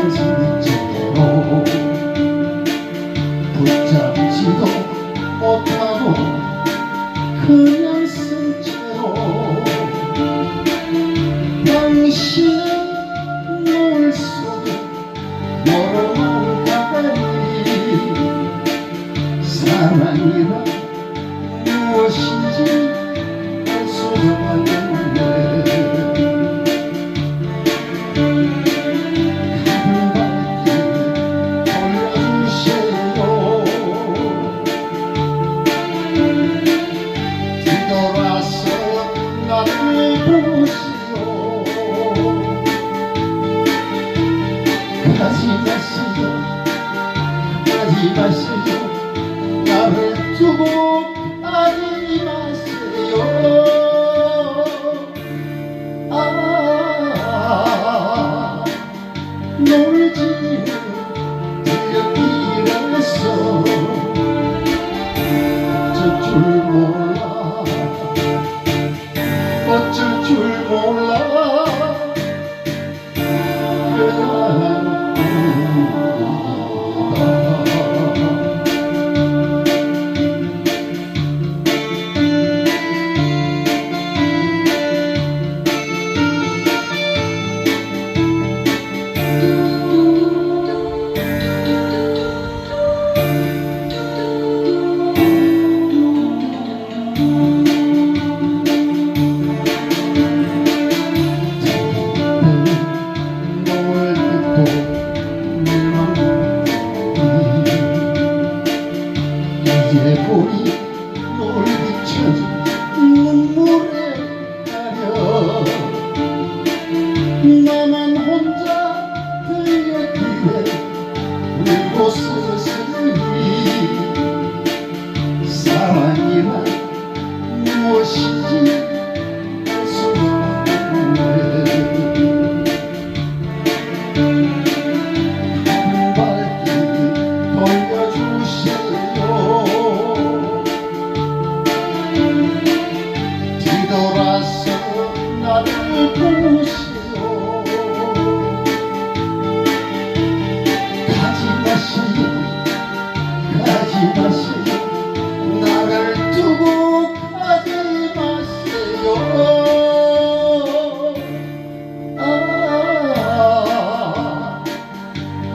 당신은 널 붙잡지도 못하고 그냥 쓴 죠？당신 놀 속에 멀어 다시 마시고 다시 마시고 나를 두고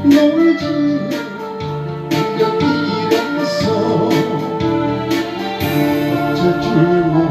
너의 지금 뛰면서 어쩔 줄 모르